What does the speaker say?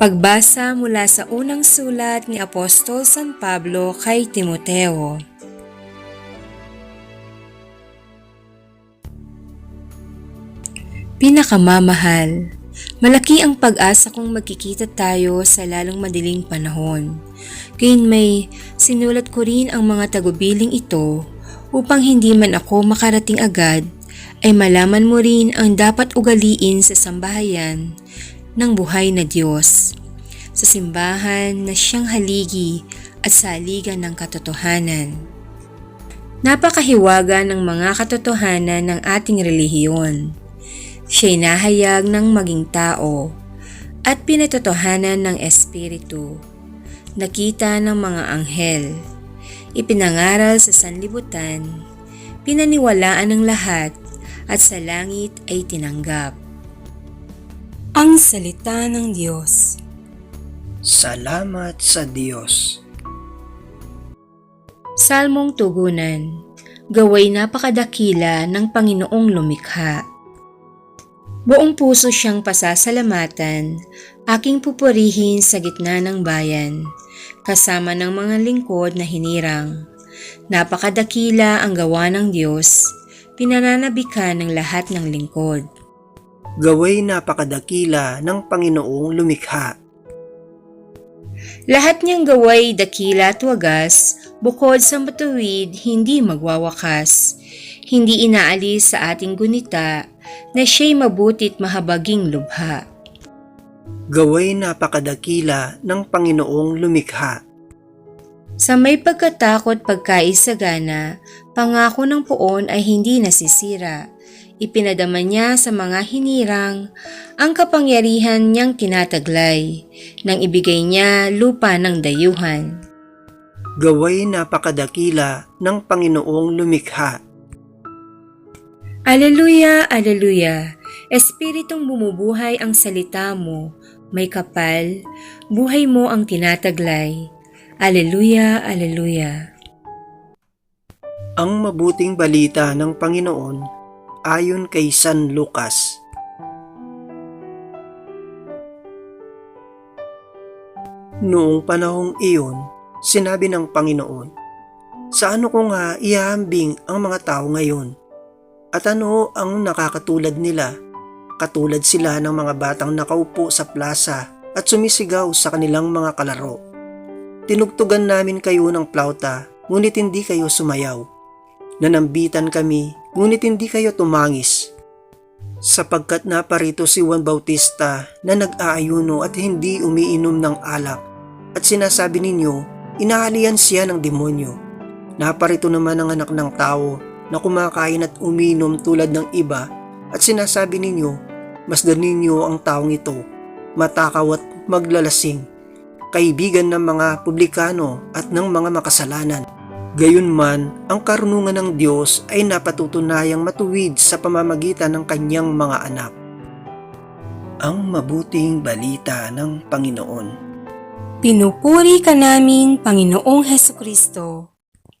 Pagbasa mula sa unang sulat ni Apostol San Pablo kay Timoteo. Pinakamamahal, malaki ang pag-asa kung magkikita tayo sa lalong madiling panahon. Gayun may sinulat ko rin ang mga tagubiling ito upang hindi man ako makarating agad ay malaman mo rin ang dapat ugaliin sa sambahayan ng buhay na Diyos. Sa simbahan na siyang haligi at saligan ng katotohanan. Napakahiwaga ng mga katotohanan ng ating relihiyon. Siya'y nahayag ng maging tao at pinatotohanan ng Espiritu. Nakita ng mga anghel. Ipinangaral sa sanlibutan. Pinaniwalaan ng lahat at sa langit ay tinanggap. Ang Salita ng Diyos Salamat sa Diyos. Salmong Tugunan Gaway napakadakila ng Panginoong lumikha. Buong puso siyang pasasalamatan, aking pupurihin sa gitna ng bayan, kasama ng mga lingkod na hinirang. Napakadakila ang gawa ng Diyos, pinananabikan ng lahat ng lingkod. Gaway napakadakila ng Panginoong lumikha. Lahat niyang gaway dakila at wagas, bukod sa matuwid, hindi magwawakas. Hindi inaalis sa ating gunita na siya'y mabutit mahabaging lubha. Gaway napakadakila ng Panginoong lumikha. Sa may pagkatakot pagkaisagana, pangako ng poon ay hindi nasisira. Ipinadama niya sa mga hinirang ang kapangyarihan niyang tinataglay nang ibigay niya lupa ng dayuhan. Gaway napakadakila ng Panginoong lumikha. Aleluya, aleluya. Espiritong bumubuhay ang salita mo, may kapal, buhay mo ang tinataglay. Aleluya, aleluya. Ang mabuting balita ng Panginoon ayon kay San Lucas. Noong panahong iyon, sinabi ng Panginoon, Sa ano ko nga ihahambing ang mga tao ngayon? At ano ang nakakatulad nila? Katulad sila ng mga batang nakaupo sa plaza at sumisigaw sa kanilang mga kalaro. Tinugtugan namin kayo ng plauta, ngunit hindi kayo sumayaw. Nanambitan kami, ngunit hindi kayo tumangis. Sapagkat naparito si Juan Bautista na nag-aayuno at hindi umiinom ng alak at sinasabi ninyo, inaalian siya ng demonyo. Naparito naman ang anak ng tao na kumakain at uminom tulad ng iba at sinasabi ninyo, masdan ninyo ang taong ito, matakaw at maglalasing, kaibigan ng mga publikano at ng mga makasalanan. Gayunman, ang karunungan ng Diyos ay napatutunayang matuwid sa pamamagitan ng kanyang mga anak. Ang mabuting balita ng Panginoon. Pinupuri ka namin, Panginoong Heso Kristo.